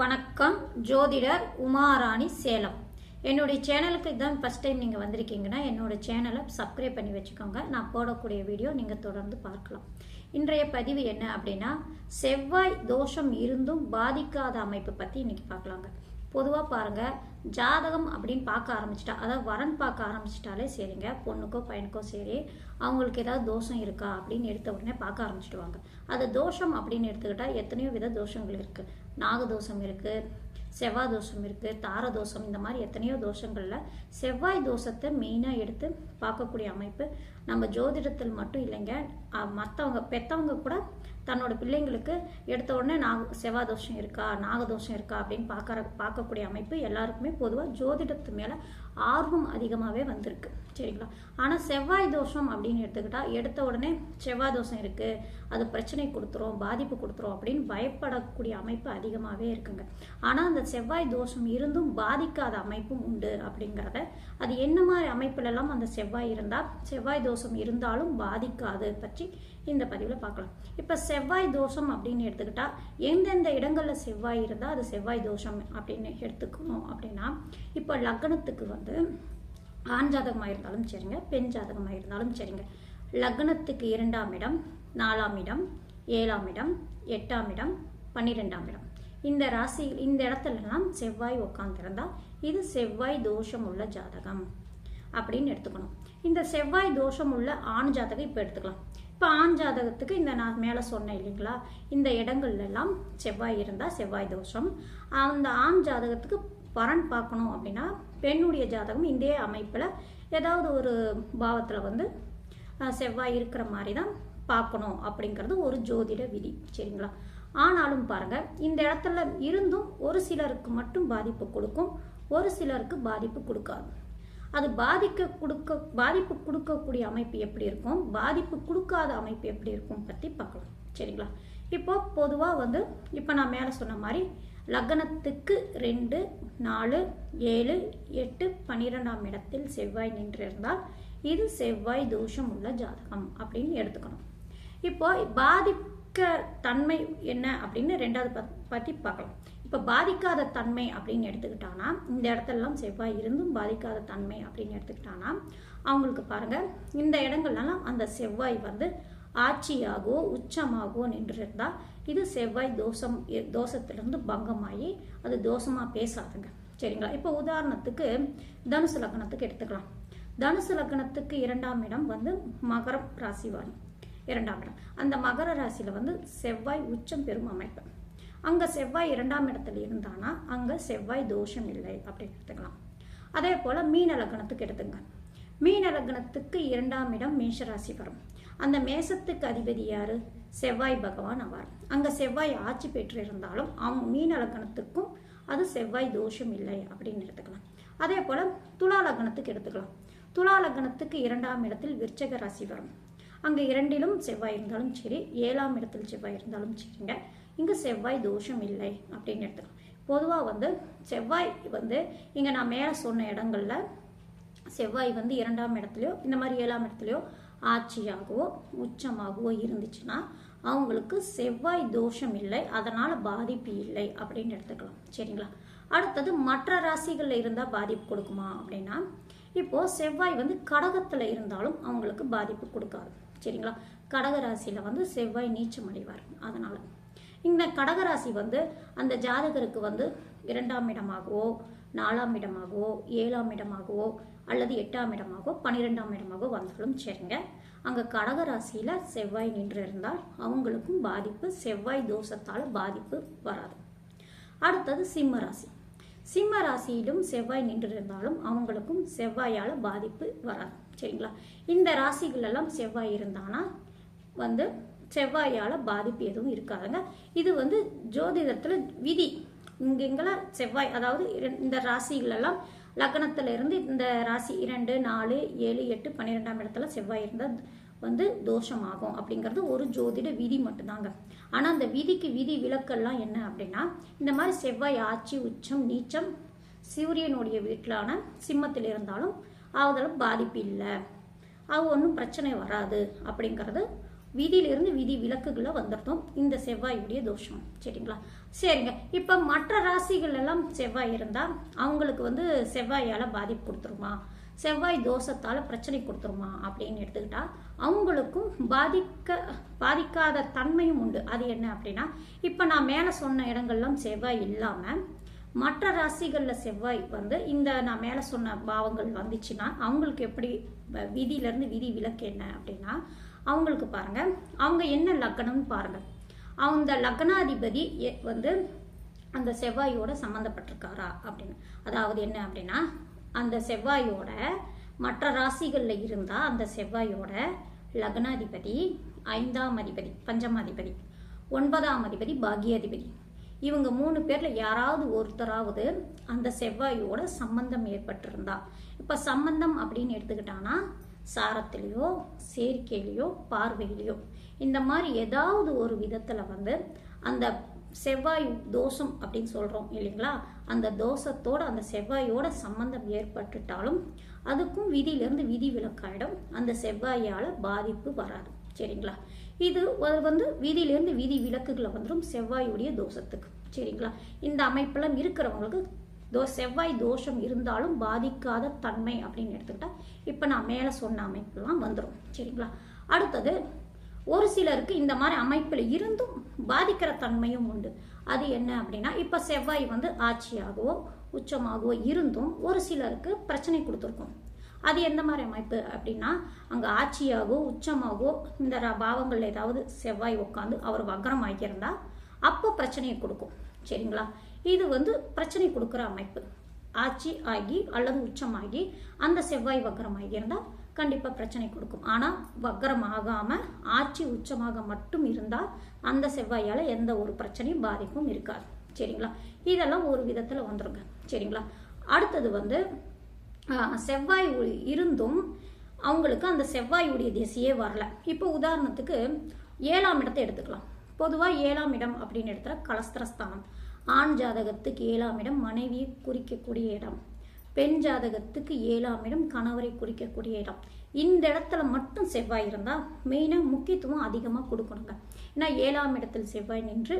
வணக்கம் ஜோதிடர் உமாராணி சேலம். என்னுடைய சேனலுக்கு இதான் ஃபஸ்ட் டைம் நீங்கள் வந்திருக்கீங்கன்னா என்னோடய சேனலை சப்ஸ்கிரைப் பண்ணி வச்சுக்கோங்க. நான் போடக்கூடிய வீடியோ நீங்கள் தொடர்ந்து பார்க்கலாம். இன்றைய பதிவு என்ன அப்படின்னா செவ்வாய் தோஷம் இருந்தும் பாதிக்காத அமைப்பு பற்றி இன்னைக்கு பார்க்கலாங்க. பொதுவாக பாருங்க ஜாதகம் அப்படின்னு பார்க்க ஆரம்பிச்சிட்டா அதாவது வரன் பார்க்க ஆரம்பிச்சிட்டாலே சரிங்க பொண்ணுக்கோ பையனுக்கோ சரி அவங்களுக்கு ஏதாவது தோஷம் இருக்கா அப்படின்னு எடுத்த உடனே பார்க்க ஆரம்பிச்சிடுவாங்க. அது தோஷம் அப்படின்னு எடுத்துக்கிட்டா எத்தனையோ வித தோஷங்கள் இருக்குது நாகதோஷம் இருக்குது செவ்வாய் தோஷம் இருக்குது தார தோஷம் இந்த மாதிரி எத்தனையோ தோஷங்களில் செவ்வாய் தோஷத்தை மெயினாக எடுத்து பார்க்கக்கூடிய அமைப்பு நம்ம ஜோதிடத்தில் மட்டும் இல்லைங்க. மற்றவங்க பெற்றவங்க கூட தன்னோட பிள்ளைங்களுக்கு எடுத்த உடனே நாக செவ்வாய் தோஷம் இருக்கா நாகதோஷம் இருக்கா அப்படின்னு பார்க்கற பார்க்கக்கூடிய அமைப்பு எல்லாருக்குமே பொதுவாக ஜோதிடத்து மேலே ஆர்வம் அதிகமாகவே வந்திருக்கு. சரிங்களா? ஆனால் செவ்வாய் தோஷம் அப்படின்னு எடுத்துக்கிட்டால் எடுத்த உடனே செவ்வாய் தோஷம் இருக்குது அது பிரச்சனை கொடுத்துரும் பாதிப்பு கொடுத்துரும் அப்படின்னு பயப்படக்கூடிய அமைப்பு அதிகமாகவே இருக்குங்க. ஆனால் அந்த செவ்வாய் தோஷம் இருந்தும் பாதிக்காத அமைப்பும் உண்டு அப்படிங்கிறத அது என்ன மாதிரி அமைப்புலலாம் அந்த செவ்வாய் இருந்தால் செவ்வாய் தோஷம் இருந்தாலும் பாதிக்காது பற்றி இந்த பதிவில் பார்க்கலாம். இப்போ செவ்வாய் தோஷம் அப்படின்னு எடுத்துக்கிட்டால் எந்தெந்த இடங்களில் செவ்வாய் இருந்தால் அது செவ்வாய் தோஷம் அப்படின்னு எடுத்துக்கணும் அப்படின்னா இப்போ லக்னத்துக்கு வந்து ஆண் ஜாதகமாக இருந்தாலும் சரிங்க பெண் ஜாதகமாக இருந்தாலும் சரிங்க. லக்னத்துக்கு இரண்டாம் இடம் நாலாம் இடம் ஏழாம் இடம் எட்டாம் இடம் பன்னிரெண்டாம் இடம். இந்த ராசி இந்த இடத்துலலாம் செவ்வாய் உட்காந்துருந்தா இது செவ்வாய் தோஷம் உள்ள ஜாதகம் அப்படின்னு எடுத்துக்கணும். இந்த செவ்வாய் தோஷம் உள்ள ஆண் ஜாதகம் இப்போ எடுத்துக்கலாம். இப்போ ஆண் ஜாதகத்துக்கு இந்த நான் மேலே சொன்னேன் இல்லைங்களா இந்த இடங்கள்லாம் செவ்வாய் இருந்தால் செவ்வாய் தோஷம். அந்த ஆண் ஜாதகத்துக்கு வரன் பார்க்கணும் அப்படின்னா பெண்ணுடைய ஜாதகம் இந்திய அமைப்பில் ஏதாவது ஒரு பாவத்தில் வந்து செவ்வாய் இருக்கிற மாதிரி தான் பார்க்கணும் அப்படிங்கிறது ஒரு ஜோதிட விதி. சரிங்களா? ஆனாலும் பாருங்கள் இந்த இடத்துல இருந்தும் ஒரு சிலருக்கு மட்டும் பாதிப்பு கொடுக்கும் ஒரு சிலருக்கு பாதிப்பு கொடுக்காது. அது பாதிக்க கொடுக்க பாதிப்பு கொடுக்கக்கூடிய அமைப்பு எப்படி இருக்கும்? பாதிப்பு கொடுக்காத அமைப்பு எப்படி இருக்கும் பற்றி பார்க்கலாம். சரிங்களா? இப்போ பொதுவாக வந்து இப்போ நான் மேலே சொன்ன மாதிரி லக்னத்துக்கு ரெண்டு நாலு ஏழு எட்டு பன்னிரெண்டாம் இடத்தில் செவ்வாய் நின்றிருந்தால் இது செவ்வாய் தோஷம் உள்ள ஜாதகம் அப்படின்னு எடுத்துக்கணும். இப்போ பாதிக்க தன்மை என்ன அப்படின்னு ரெண்டாவது பத்- பத்தி பார்க்கலாம். இப்போ பாதிக்காத தன்மை அப்படின்னு எடுத்துக்கிட்டானா இந்த இடத்துலலாம் செவ்வாய் இருந்தும் பாதிக்காத தன்மை அப்படின்னு எடுத்துக்கிட்டானா அவங்களுக்கு பாருங்கள் இந்த இடங்கள்லாம் அந்த செவ்வாய் வந்து ஆட்சியாகவோ உச்சமாகவோ நின்றிருந்தா இது செவ்வாய் தோஷம் தோஷத்திலிருந்து பங்கமாகி அது தோஷமாக பேசாதுங்க. சரிங்களா? இப்போ உதாரணத்துக்கு தனுசு லக்னத்துக்கு எடுத்துக்கலாம். தனுசு லக்னத்துக்கு இரண்டாம் இடம் வந்து மகரம் ராசி இரண்டாம் இடம். அந்த மகர ராசியில் வந்து செவ்வாய் உச்சம் பெரும் அமைப்பு. அங்கே செவ்வாய் இரண்டாம் இடத்துல இருந்தானா அங்கே செவ்வாய் தோஷம் இல்லை அப்படின்னு எடுத்துக்கலாம். அதே போல் மீன லக்னத்துக்கு எடுத்துங்க. மீன லக்னத்துக்கு இரண்டாம் இடம் மேஷராசி வரும். அந்த மேசத்துக்கு அதிபதி யாரு? செவ்வாய் பகவான் ஆவார். அங்க செவ்வாய் ஆட்சி பெற்று இருந்தாலும் அவங்க மீன லக்னத்துக்கும் அது செவ்வாய் தோஷம் இல்லை அப்படின்னு எடுத்துக்கலாம். அதே போல துலா லக்னத்துக்கு எடுத்துக்கலாம். துலா லக்னத்துக்கு இரண்டாம் இடத்தில் விருச்சக ராசி வரும். அங்க இரண்டிலும் செவ்வாய் இருந்தாலும் சரி ஏழாம் இடத்தில் செவ்வாய் இருந்தாலும் சரிங்க. இங்க செவ்வாய் தோஷம் இல்லை அப்படின்னு எடுத்துக்கலாம். பொதுவா வந்து செவ்வாய் வந்து இங்க நான் மேல சொன்ன இடங்கள்ல செவ்வாய் வந்து இரண்டாம் இடத்துலையோ இந்த மாதிரி ஏழாம் இடத்துலையோ ஆட்சியாகவோ உச்சமாகவோ இருந்துச்சுன்னா அவங்களுக்கு செவ்வாய் தோஷம் இல்லை அதனால பாதிப்பு இல்லை அப்படின்னு எடுத்துக்கலாம். சரிங்களா? அடுத்தது மற்ற ராசிகளில் இருந்தால் பாதிப்பு கொடுக்குமா அப்படின்னா இப்போ செவ்வாய் வந்து கடகத்தில் இருந்தாலும் அவங்களுக்கு பாதிப்பு கொடுக்காது. சரிங்களா? கடக ராசியில் வந்து செவ்வாய் நீச்சம் அடைவார். அதனால இந்த கடகராசி வந்து அந்த ஜாதகருக்கு வந்து இரண்டாம் இடமாகவோ நாலாம் இடமாகவோ ஏழாம் இடமாகவோ அல்லது எட்டாம் இடமாகவோ பன்னிரெண்டாம் இடமாகவோ வந்தாலும் சரிங்க. அங்க கடகராசியில செவ்வாய் நின்று இருந்தால் அவங்களுக்கும் பாதிப்பு செவ்வாய் தோஷத்தால் பாதிப்பு வராது. அடுத்தது சிம்ம ராசி. சிம்ம ராசியிலும் செவ்வாய் நின்று இருந்தாலும் அவங்களுக்கும் செவ்வாயால் பாதிப்பு வராது. சரிங்களா? இந்த ராசிகள் எல்லாம் செவ்வாய் இருந்தானா? வந்து செவ்வாயால் பாதிப்பு எதுவும் இருக்காதுங்க. இது வந்து ஜோதிடத்தில் விதி. இங்கெங்கெல்லாம் செவ்வாய் அதாவது இந்த ராசிகளெல்லாம் எல்லாம் லக்னத்துல இருந்து இந்த ராசி இரண்டு நாலு ஏழு எட்டு பன்னிரெண்டாம் இடத்துல செவ்வாய் இருந்தால் வந்து தோஷமாகும் அப்படிங்கிறது ஒரு ஜோதிட விதி மட்டும்தாங்க. ஆனா அந்த விதிக்கு விதி விலக்கெல்லாம் என்ன அப்படின்னா இந்த மாதிரி செவ்வாய் ஆட்சி உச்சம் நீச்சம் சூரியனுடைய வீட்டிலான சிம்மத்தில் இருந்தாலும் அவதெல்லாம் பாதிப்பு இல்லை. அது ஒன்றும் பிரச்சனை வராது அப்படிங்கிறது விதியிலிருந்து விதி விளக்குகளை வந்துடுறதும் இந்த செவ்வாயுடைய தோஷம். சரிங்களா? சரிங்க. இப்போ மற்ற ராசிகள் எல்லாம் செவ்வாய் இருந்தால் அவங்களுக்கு வந்து செவ்வாயால் பாதிப்பு கொடுத்துருமா? செவ்வாய் தோஷத்தால் பிரச்சனை கொடுத்துருமா? அப்படின்னு எடுத்துக்கிட்டா அவங்களுக்கும் பாதிக்க பாதிக்காத தன்மையும் உண்டு. அது என்ன அப்படின்னா இப்போ நான் மேலே சொன்ன இடங்கள்லாம் செவ்வாய் இல்லாமல் மற்ற ராசிகளில் செவ்வாய் வந்து இந்த நான் மேலே சொன்ன பாவங்கள் வந்துச்சுன்னா அவங்களுக்கு எப்படி விதியிலேருந்து விதி விலக்கு என்ன அப்படின்னா அவங்களுக்கு பாருங்க. அவங்க என்ன லக்னம்னு பாருங்க. அந்த லக்னாதிபதி எ- வந்து அந்த செவ்வாயோட சம்மந்தப்பட்டிருக்காரா அப்படின்னு. அதாவது என்ன அப்படின்னா அந்த செவ்வாயோட மற்ற ராசிகளில் இருந்தால் அந்த செவ்வாயோட லக்னாதிபதி ஐந்தாம் அதிபதி பஞ்சமாதிபதி ஒன்பதாம் அதிபதி பாக்யாதிபதி. இவங்க மூணு பேரில் யாராவது ஒருத்தராவது அந்த செவ்வாயோட சம்பந்தம் ஏற்பட்டிருந்தா. இப்போ சம்பந்தம் அப்படின்னு எடுத்துக்கிட்டான்னா சாரத்துலேயோ சேர்க்கையிலையோ பார்வையிலையோ. இந்த மாதிரி ஏதாவது ஒரு விதத்தில் வந்து அந்த செவ்வாய் தோஷம் அப்படின்னு சொல்கிறோம் இல்லைங்களா? அந்த தோஷத்தோட அந்த செவ்வாயோட சம்பந்தம் ஏற்பட்டுட்டாலும் அதுக்கும் விதியிலேருந்து விதி விலக்காயிடும். அந்த செவ்வாயால் பாதிப்பு வராது. சரிங்களா? இது ஒரு வந்து விதியிலேருந்து விதி விலக்குகளை வந்துடும் செவ்வாயுடைய தோஷத்துக்கு. சரிங்களா? இந்த அமைப்பெல்லாம் இருக்கிறவங்களுக்கு தோ செவ்வாய் தோஷம் இருந்தாலும் பாதிக்காத தன்மை அப்படின்னு எடுத்துக்கிட்டா இப்போ நான் மேலே சொன்ன அமைப்புலாம் வந்துடும் சரிங்களா? அடுத்தது ஒரு சிலருக்கு இந்த மாதிரி அமைப்பில் இருந்தும் பாதிக்கிற தன்மையும் உண்டு. அது என்ன அப்படின்னா இப்போ செவ்வாய் வந்து ஆட்சியாகவோ உச்சமாகவோ இருந்தும் ஒரு சிலருக்கு பிரச்சனை கொடுத்துருக்கும். அது எந்த மாதிரி அமைப்பு அப்படின்னா அங்கே ஆட்சியாகவோ உச்சமாகவோ இந்த பாவங்கள் பாவங்கள்ல ஏதாவது செவ்வாய் உட்காந்து அவர் வக்ரம் ஆகியிருந்தா அப்போ பிரச்சனையை கொடுக்கும். சரிங்களா? இது வந்து பிரச்சனை கொடுக்குற அமைப்பு. ஆட்சி ஆகி அல்லது உச்சமாகி அந்த செவ்வாய் வக்கரமாகி இருந்தால் கண்டிப்பாக பிரச்சனை கொடுக்கும். ஆனால் வக்கரம் ஆகாமல் ஆட்சி உச்சமாக மட்டும் இருந்தால் அந்த செவ்வாயால் எந்த ஒரு பிரச்சனையும் பாதிப்பும் இருக்காது. சரிங்களா? இதெல்லாம் ஒரு விதத்தில் வந்துருங்க. சரிங்களா? அடுத்தது வந்து செவ்வாய் இருந்தும் அவங்களுக்கு அந்த செவ்வாயுடைய திசையே வரல. இப்போ உதாரணத்துக்கு ஏழாம் இடத்தை எடுத்துக்கலாம். பொதுவாக ஏழாம் இடம் அப்படின்னு எடுத்துகிற கலஸ்திரஸ்தானம். ஆண் ஜாதகத்துக்கு ஏழாம் இடம் மனைவியை குறிக்கக்கூடிய இடம். பெண் ஜாதகத்துக்கு ஏழாம் இடம் கணவரை குறிக்கக்கூடிய இடம். இந்த இடத்துல மட்டும் செவ்வாய் இருந்தால் மெயினாக முக்கியத்துவம் அதிகமாக கொடுக்கணுங்க. ஏன்னா ஏழாம் இடத்தில் செவ்வாய் நின்று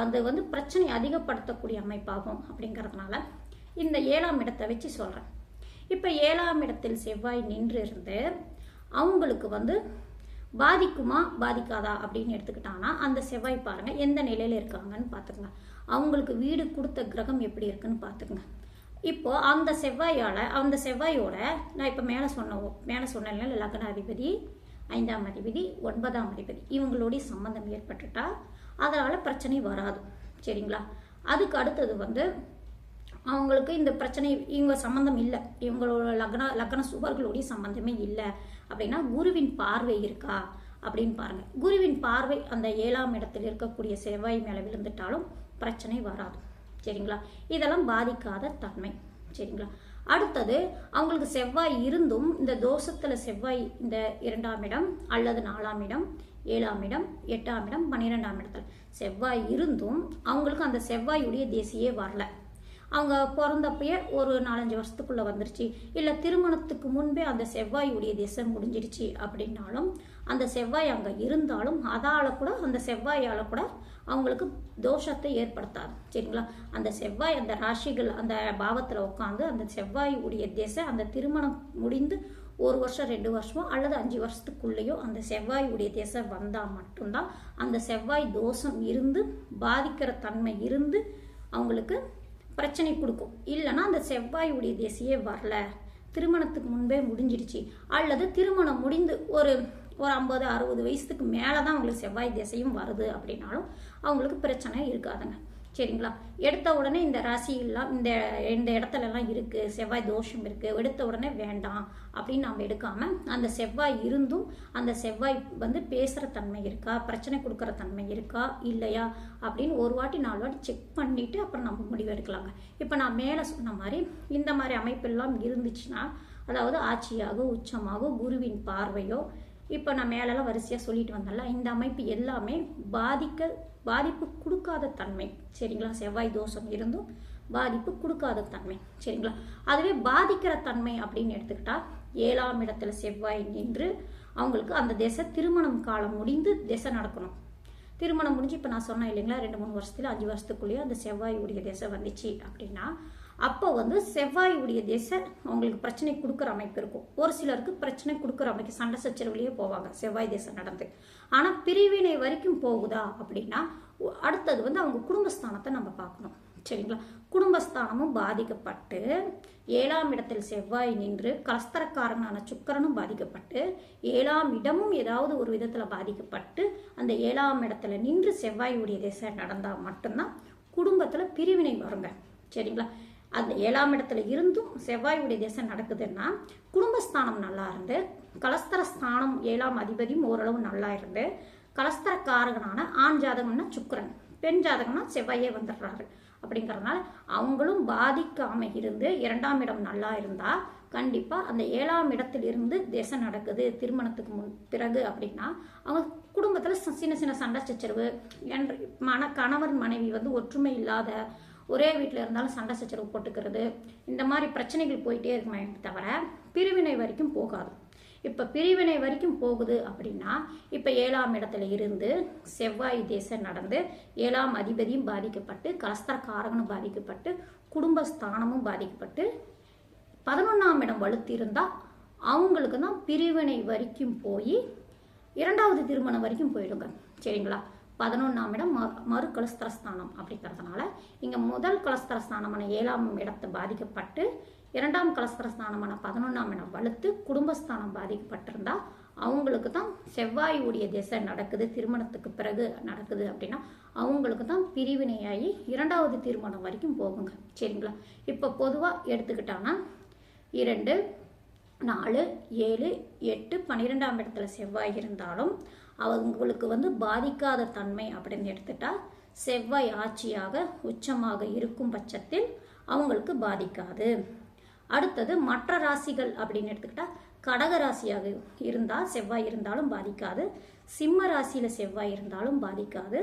அது வந்து பிரச்சனை அதிகப்படுத்தக்கூடிய அமைப்பாகும் அப்படிங்கிறதுனால இந்த ஏழாம் இடத்தை வச்சு சொல்கிறேன் இப்போ ஏழாம் இடத்தில் செவ்வாய் நின்று இருந்து அவங்களுக்கு வந்து பாதிக்குமா பாதிக்காதா அப்படின்னு எடுத்துக்கிட்டாங்கன்னா அந்த செவ்வாய் பாருங்கள் எந்த நிலையில் இருக்காங்கன்னு பார்த்துக்கோங்க. அவங்களுக்கு வீடு கொடுத்த கிரகம் எப்படி இருக்குன்னு பார்த்துக்குங்க. இப்போ அந்த செவ்வாயால் அந்த செவ்வாயோட நான் இப்போ மேலே சொன்ன மேலே சொன்னேன் லக்னாதிபதி ஐந்தாம் அதிபதி ஒன்பதாம் அதிபதி இவங்களுடைய சம்பந்தம் ஏற்பட்டுட்டா அதனால் பிரச்சனை வராது. சரிங்களா? அதுக்கு அடுத்தது வந்து அவங்களுக்கு இந்த பிரச்சனை இவங்க சம்பந்தம் இல்லை. இவங்களோட லக்ன லக்ன சுவர்களுடைய சம்பந்தமே இல்லை. அப்படின்னா குருவின் பார்வை இருக்கா? அப்படின்னு பாருங்க. குருவின் பார்வை அந்த ஏழாம் இடத்தில் இருக்கக்கூடிய செவ்வாய் மேலே விழுந்துட்டாலும் பிரச்சனை வராது. சரிங்களா? இதெல்லாம் பாதிக்காத தன்மை. சரிங்களா? அடுத்தது அவங்களுக்கு செவ்வாய் இருந்தும் இந்த தோஷத்தில் செவ்வாய் இந்த இரண்டாம் இடம் அல்லது நாலாம் இடம் ஏழாம் இடம் எட்டாம் இடம் பன்னிரெண்டாம் இடத்துல செவ்வாய் இருந்தும் அவங்களுக்கு அந்த செவ்வாயுடைய திசையே வரல. அவங்க பிறந்தப்பயே ஒரு நாலஞ்சு வருஷத்துக்குள்ள வந்துருச்சு. இல்லை திருமணத்துக்கு முன்பே அந்த செவ்வாயுடைய திசை முடிஞ்சிடுச்சு அப்படின்னாலும் அந்த செவ்வாய் அங்கே இருந்தாலும் அதால கூட அந்த செவ்வாயால கூட அவங்களுக்கு தோஷத்தை ஏற்படுத்தாது. சரிங்களா? அந்த செவ்வாய் அந்த ராசிகள் அந்த பாவத்தில் உட்காந்து அந்த செவ்வாய் உடைய திசை அந்த திருமணம் முடிந்து ஒரு வருஷம் ரெண்டு வருஷமோ அல்லது அஞ்சு வருஷத்துக்குள்ளேயோ அந்த செவ்வாய் உடைய திசை வந்தால் மட்டும்தான் அந்த செவ்வாய் தோஷம் இருந்து பாதிக்கிற தன்மை இருந்து அவங்களுக்கு பிரச்சனை கொடுக்கும். இல்லைன்னா அந்த செவ்வாயுடைய திசையே வரல. திருமணத்துக்கு முன்பே முடிஞ்சிடுச்சு. அல்லது திருமணம் முடிந்து ஒரு ஒரு ஐம்பது அறுபது வயசுக்கு மேலே தான் அவங்களுக்கு செவ்வாய் திசையும் வருது அப்படின்னாலும் அவங்களுக்கு பிரச்சனை இருக்காதுங்க. சரிங்களா? எடுத்த உடனே இந்த ராசியெல்லாம் இந்த இந்த இடத்துலலாம் இருக்குது செவ்வாய் தோஷம் இருக்குது எடுத்த உடனே வேண்டாம் அப்படின்னு நம்ம எடுக்காமல் அந்த செவ்வாய் இருந்தும் அந்த செவ்வாய் வந்து பேசுகிற தன்மை இருக்கா பிரச்சனை கொடுக்குற தன்மை இருக்கா இல்லையா அப்படின்னு ஒரு வாட்டி நாலு வாட்டி செக் பண்ணிவிட்டு அப்புறம் நம்ம முடிவு எடுக்கலாங்க. இப்போ நான் மேலே சொன்ன மாதிரி இந்த மாதிரி அமைப்பெல்லாம் இருந்துச்சுன்னா அதாவது ஆட்சியாக உச்சமாக குருவின் பார்வையோ இப்போ நான் மேலெல்லாம் வரிசையாக சொல்லிட்டு வந்தேன்ல இந்த அமைப்பு எல்லாமே பாதிக்க பாதிப்பு கொடுக்காத தன்மை. சரிங்களா? செவ்வாய் தோஷம் இருந்தும் பாதிப்பு கொடுக்காத தன்மை. சரிங்களா? அதுவே பாதிக்கிற தன்மை அப்படின்னு எடுத்துக்கிட்டா ஏழாம் இடத்துல செவ்வாய் நின்று அவங்களுக்கு அந்த திசை திருமணம் காலம் முடிந்து திசை நடக்கணும். திருமணம் முடிஞ்சு இப்போ நான் சொன்னேன் இல்லைங்களா ரெண்டு மூணு வருஷத்துல அஞ்சு வருஷத்துக்குள்ளேயே அந்த செவ்வாய் உடைய திசை வந்துச்சு அப்படின்னா அப்போ வந்து செவ்வாயுடைய திசை அவங்களுக்கு பிரச்சனை கொடுக்குற அமைப்பு இருக்கும். ஒரு சிலருக்கு பிரச்சனை கொடுக்குற அமைப்பு சண்டை சச்சரவுலேயே போவாங்க செவ்வாய் திசை நடந்து. ஆனால் பிரிவினை வரைக்கும் போகுதா அப்படின்னா அடுத்தது வந்து அவங்க குடும்பஸ்தானத்தை நம்ம பார்க்கணும். சரிங்களா? குடும்பஸ்தானமும் பாதிக்கப்பட்டு ஏழாம் இடத்தில் செவ்வாய் நின்று கலஸ்தரக்காரனான சுக்கரனும் பாதிக்கப்பட்டு ஏழாம் இடமும் ஏதாவது ஒரு விதத்தில் பாதிக்கப்பட்டு அந்த ஏழாம் இடத்துல நின்று செவ்வாயுடைய திசை நடந்தால் மட்டும்தான் குடும்பத்தில் பிரிவினை வருங்க. சரிங்களா? அந்த ஏழாம் இடத்துல இருந்தும் செவ்வாயுடைய திசை நடக்குதுன்னா குடும்பஸ்தானம் நல்லா இருந்து கலஸ்தர ஸ்தானம் ஏழாம் அதிபதியும் ஓரளவு நல்லா இருந்து கலஸ்தரக்காரகனான ஆண் ஜாதகம்னா சுக்கரன் பெண் ஜாதகம்னா செவ்வாயே வந்துடுறாரு. அப்படிங்கறதுனால அவங்களும் பாதிக்காம இருந்து இரண்டாம் இடம் நல்லா இருந்தா கண்டிப்பா அந்த ஏழாம் இடத்தில் இருந்து திசை நடக்குது திருமணத்துக்கு முன் பிறகு அப்படின்னா அவங்க குடும்பத்துல சின்ன சின்ன சண்டை சச்சரவு என்ற மன கணவன் மனைவி வந்து ஒற்றுமை இல்லாத ஒரே வீட்டில் இருந்தாலும் சண்டை சச்சரவு போட்டுக்கிறது இந்த மாதிரி பிரச்சனைகள் போயிட்டே இருக்குமே தவிர பிரிவினை வரைக்கும் போகாது. இப்போ பிரிவினை வரைக்கும் போகுது அப்படின்னா இப்போ ஏழாம் இடத்துல இருந்து செவ்வாய் தேசம் நடந்து ஏழாம் அதிபதியும் பாதிக்கப்பட்டு கலஸ்தரக்காரகனும் பாதிக்கப்பட்டு குடும்பஸ்தானமும் பாதிக்கப்பட்டு பதினொன்றாம் இடம் வலுத்து இருந்தால் அவங்களுக்கு தான் பிரிவினை வரைக்கும் போய் இரண்டாவது திருமணம் வரைக்கும் போயிடுங்க. சரிங்களா? பதினொன்றாம் இடம் ம மறு கலஸ்தரஸ்தானம் அப்படிங்கிறதுனால இங்கே முதல் கலஸ்தரஸ்தானமான ஏழாம் இடத்தை பாதிக்கப்பட்டு இரண்டாம் கலஸ்தரஸ்தானமான பதினொன்றாம் இடம் வலுத்து குடும்பஸ்தானம் பாதிக்கப்பட்டிருந்தா அவங்களுக்கு தான் செவ்வாய் உடைய திசை நடக்குது திருமணத்துக்கு பிறகு நடக்குது அப்படின்னா அவங்களுக்கு தான் பிரிவினையாகி இரண்டாவது திருமணம் வரைக்கும் போகுங்க. சரிங்களா? இப்போ பொதுவாக எடுத்துக்கிட்டாங்கன்னா இரண்டு நாலு ஏழு எட்டு பன்னிரெண்டாம் இடத்துல செவ்வாய் இருந்தாலும் அவங்களுக்கு வந்து பாதிக்காத தன்மை அப்படின்னு எடுத்துட்டா செவ்வாய் ஆட்சியாக உச்சமாக இருக்கும் பட்சத்தில் அவங்களுக்கு பாதிக்காது. அடுத்தது மற்ற ராசிகள் அப்படின்னு எடுத்துக்கிட்டா கடக ராசியாக இருந்தால் செவ்வாய் இருந்தாலும் பாதிக்காது. சிம்ம ராசியில் செவ்வாய் இருந்தாலும் பாதிக்காது.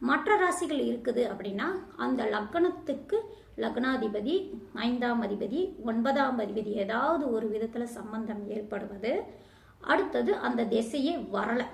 மற்ற ராசிகள் இருக்குது அப்படின்னா அந்த லக்கணத்துக்கு லக்னாதிபதி ஐந்தாம் அதிபதி ஒன்பதாம் அதிபதி ஏதாவது ஒரு விதத்தில் சம்பந்தம் ஏற்படுவது. அடுத்தது அந்த திசையே வரலை.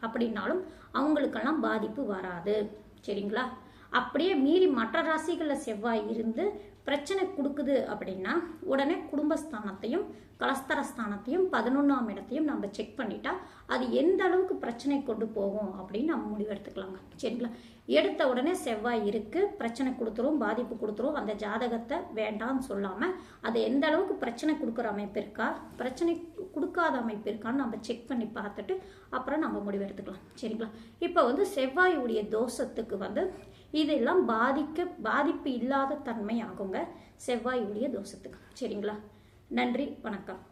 அப்படின்னாலும் அவங்களுக்கெல்லாம் பாதிப்பு வராது. சரிங்களா? அப்படியே மீறி மற்ற ராசிகளில் செவ்வாய் இருந்து பிரச்சனை கொடுக்குது அப்படின்னா உடனே குடும்பஸ்தானத்தையும் கலஸ்தரஸ்தானத்தையும் பதினொன்றாம் இடத்தையும் நம்ம செக் பண்ணிட்டா அது எந்த அளவுக்கு பிரச்சனை கொண்டு போகும் அப்படின்னு நம்ம முடிவெடுத்துக்கலாங்க சரிங்களா? எடுத்த உடனே செவ்வாய் இருக்கு பிரச்சனை கொடுத்துரும் பாதிப்பு கொடுத்துரும் அந்த ஜாதகத்தை வேண்டாம்னு சொல்லாமல் அது எந்த அளவுக்கு பிரச்சனை கொடுக்குற அமைப்பு இருக்கா பிரச்சனை கொடுக்காத அமைப்பு இருக்கான்னு நம்ம செக் பண்ணி பார்த்துட்டு அப்புறம் நம்ம முடிவெடுத்துக்கலாம் சரிங்களா? இப்போ வந்து செவ்வாயுடைய தோஷத்துக்கு வந்து இதெல்லாம் பாதிக்க பாதிப்பு இல்லாத தன்மை ஆகுங்க செவ்வாயுடைய தோஷத்துக்கு. சரிங்களா? நன்றி வணக்கம்.